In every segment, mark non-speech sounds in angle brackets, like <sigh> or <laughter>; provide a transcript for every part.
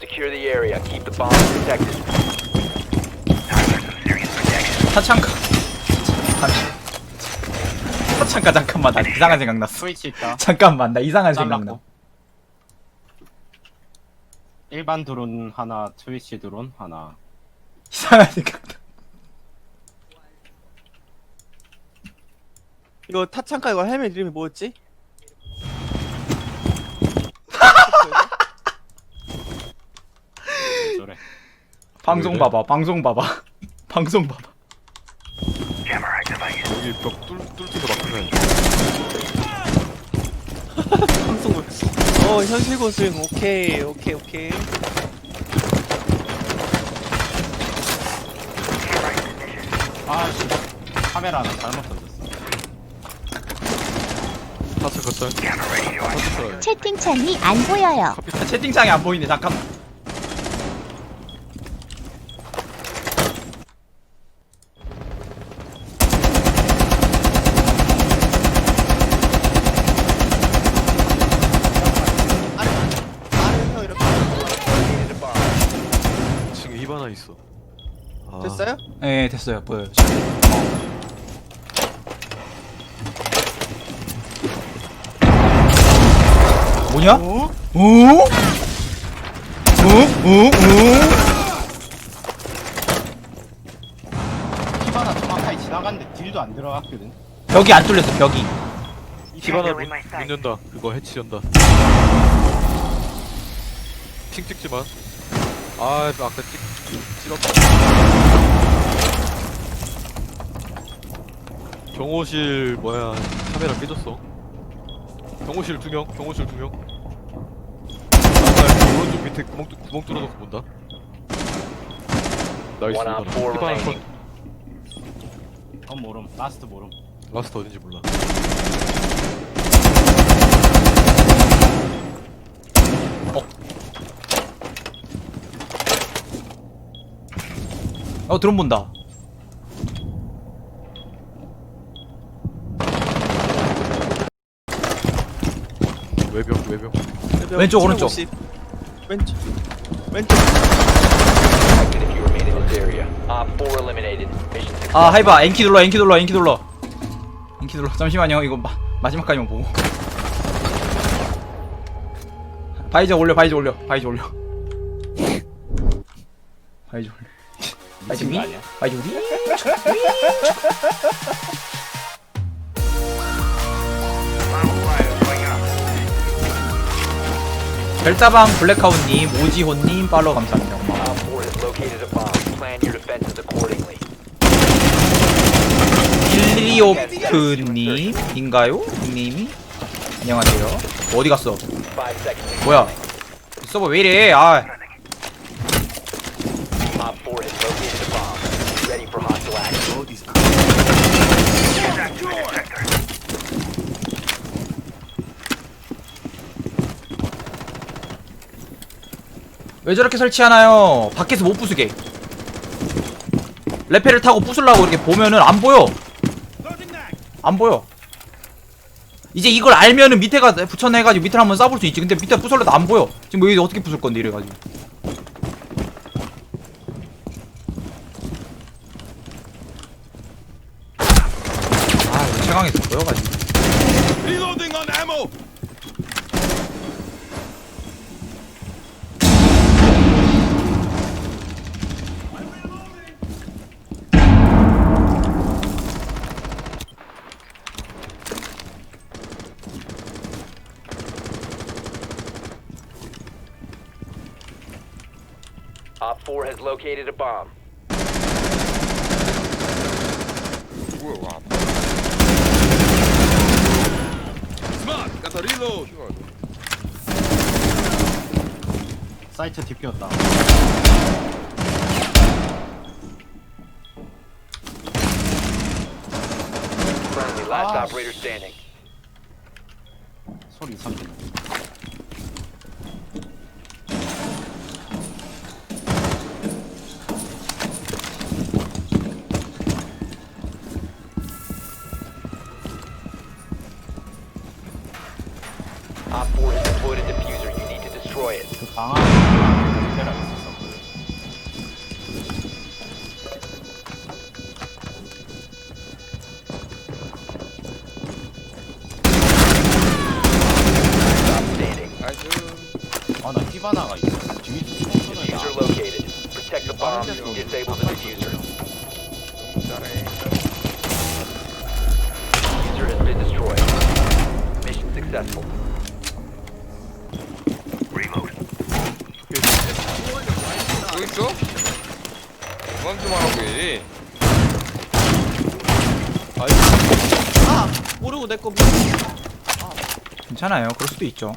Secure the area. Keep the bombs protected. 타창카 잠시 타창카 잠깐만 나 이상한 생각 났어 스위치 있다. 잠깐만 나 이상한 생각 나. 일반 드론 하나, 트위치 드론 하나. 이상한 생각 나 이거 타창카 이거 헬멧 이름이 뭐였지? 방송 봐봐 방송 봐봐 <laughs> 방송 봐봐 여기 벽 뚫, 뚫기도 막히면 방송을. 어 현실 고증 오케이 오케이 오케이. 아씨. 카메라 하나 잘못 던졌어. 타스 걷자 타스 채팅창이 안 보여요. 아, 채팅창이 안 보이네 잠깐만 아래서 이렇게 Located a bomb. 지금 입 하나 있어 아, 됐어요? 예 됐어요 보여요 뭐냐? 오? 오? 오? 오? 키바나 정확하게 지나갔는데 딜도 안 들어갔거든. 벽이 안 뚫렸어 벽이 문 연다 그거 해치 연다 핑 찍지 마 아 아까 찍 찍었다 경호실 뭐야 카메라 깨졌어 경호실 두 명 경호실 두 명 아까 오른쪽 밑에 구멍, 뚫- 구멍 뚫어서 본다 나이스 remaining. 어 모름. 라스트 모름. 라스트 어딘지 몰라 어 드론 본다 외벽 외벽 왼쪽, 오른쪽. 750. 왼쪽 왼쪽 Protected if you remain in this area. Op 4 eliminated. Mission successful. 아 하이바 엔키 눌러 엔키 눌러 엔키 눌러 엔키 눌러 잠시만요 이거 마, 마지막까지만 보고 바이저 올려 바이저 올려 바이저 올려 바이저 올려 위? 미친 거 아니야? 바이저 위? <laughs> 별다방 블랙하우님 오지호님 팔로우 감사합니다 고마워. Op 4 has located a bomb. Plan your defenses accordingly. 일리오프님인가요? 닉님이? 안녕하세요 어디 갔어? 5 seconds. 뭐야 서버 왜 이래 아 Op 4 has located a bomb. Ready for hostile action. 왜 저렇게 설치하나요? 밖에서 못 부수게. 레페를 타고 부술라고 이렇게 보면은 안 보여. 안 보여. 이제 이걸 알면은 밑에가 붙여내가지고 밑에 한번 쏴볼 수 있지. 근데 밑에 부술려도 안 보여. 지금 여기 어떻게 부술 건데 이래가지고. has located a bomb. 사이트 뒷비었다. Friendly, last Ah, operator standing. 소리 이상해. Successful. 여기 있어? 그만 좀 하라고 해. 아 모르고 내거 괜찮아요. 그럴 수도 있죠.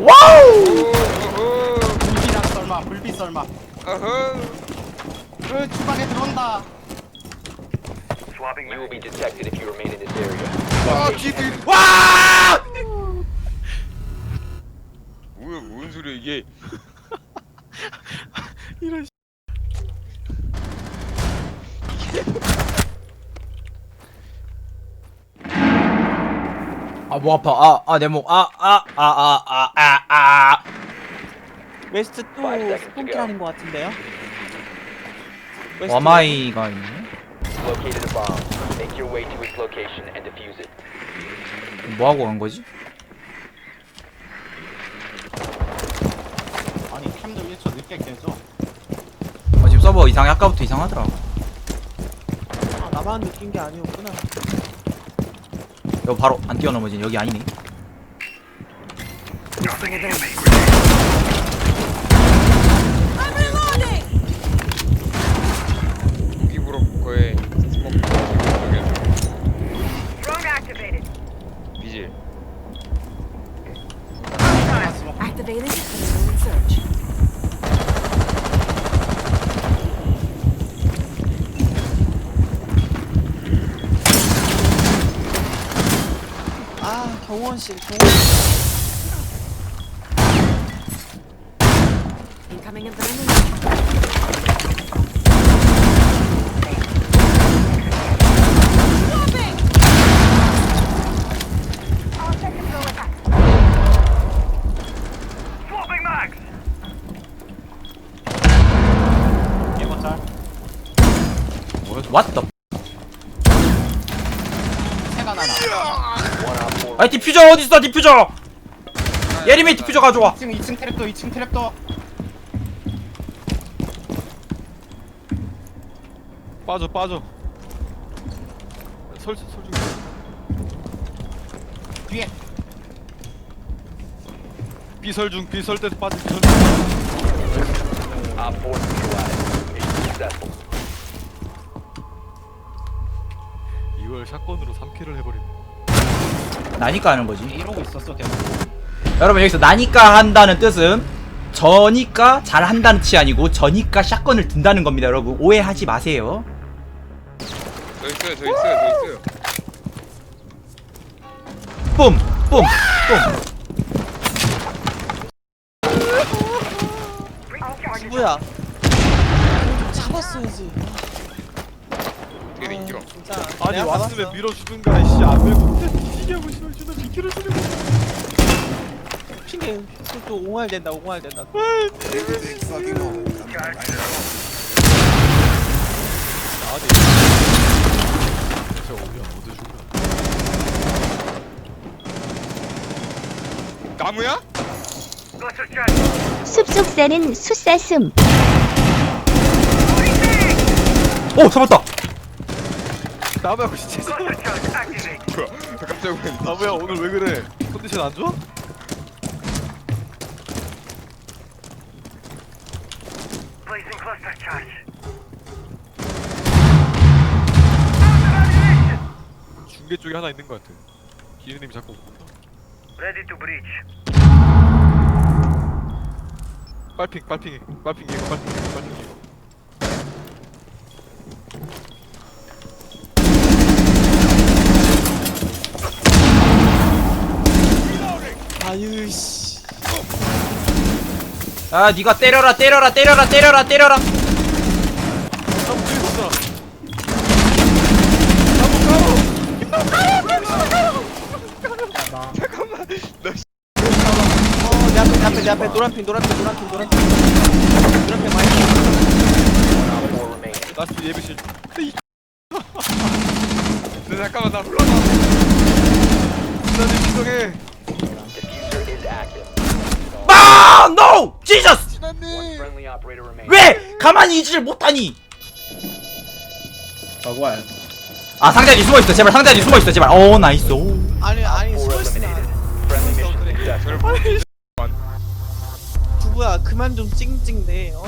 와우! 어허, 불비랑 썰마, 불비 썰마. 어허. 그 주방에 들어온다. You will be detected if you remain in this area. 아, 뒤에. 와! 뭐야, 뭔 소리야 이게? <laughs> 이런 아, 뭐 아파. 아, 아, 내 목. 아, 아, 아, 아, 아, 아, 아. 웨스트 또 Five seconds to 스폰킬 go. 하는 것 같은데요? 웨스트 와마이가 있네. Located a bomb. Make your way to its location and defuse it. 뭐 하고 간 거지? 아니 캠도 1초 늦게 깨져. 아, 지금 서버 이상해. 아까부터 이상하더라고. 아, 나만 느낀 게 아니었구나 이거 바로 안 뛰어넘어지네. 여기 아니네. 고기 부럽 거에 비질. Search. 아 경호원실 경호원실 Incoming adrenaline. What the? 세가 나나. 아이, 디퓨저 어딨어, 디퓨저! 예림이 디퓨저 가져와. 2층 2층 트랩도 2층 트랩도. 빠져 빠져. 설 설 중. 뒤에. 비설 중 비설 때도 빠져. 비설. Op 4 neutralized. Mission successful. 샷건으로 3킬을 해버리네. 나니까 하는 거지. 이러고 있었어 계속. 여러분 여기서 나니까 한다는 뜻은 저니까 잘 한다는 뜻이 아니고 저니까 샷건을 든다는 겁니다 여러분 오해하지 마세요 저 있어요, 저 있어요, 저 있어요. 뿜! 뿜! 뿜! 누구야 잡았어야지 인기로. 진짜 아니 내가 왔으면 잡았어. 밀어주든가 이씨 안 밀고 뒤지게 하고 싶어 주는 비키를 주는 거. 핑계 또- 또 옹알 된다 옹알 된다 아니. 진짜 오면 어디 죽나? 나무야? 숲속사는 숫사슴. 오! 잡았다! 나무야 진짜. 뭐야? 갑자기 왜? 나무야 오늘 왜 그래? 컨디션 안 좋아? 중계 쪽에 하나 있는 것 같아. 기르님이 자꾸 빨핑 빨핑이 빨핑 이거 빨핑 이거 빨핑 이거 아유 씨 아 니가 때려라 때려라 때려라 때려라 때려라 잠깐만. 내 앞에 노란핑 노란핑 노란핑 노란핑 노란핑 많이 Op 4 remaining. 라스트 예비실 네, 잠깐만 나 나님 인정해 아! NO! friendly operator remaining. 왜 가만히 있지를 못하니? 자구알 아 상대 아직 숨어 있어. 제발 상대 아직 숨어 있어. 제발. 어 나이스. 오. 아니 아니 4 숨어있으면 eliminated. Friendly mission successful. 두부야 그만 좀 찡찡대 어?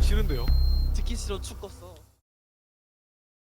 싫은데요 듣기 싫어 죽겠어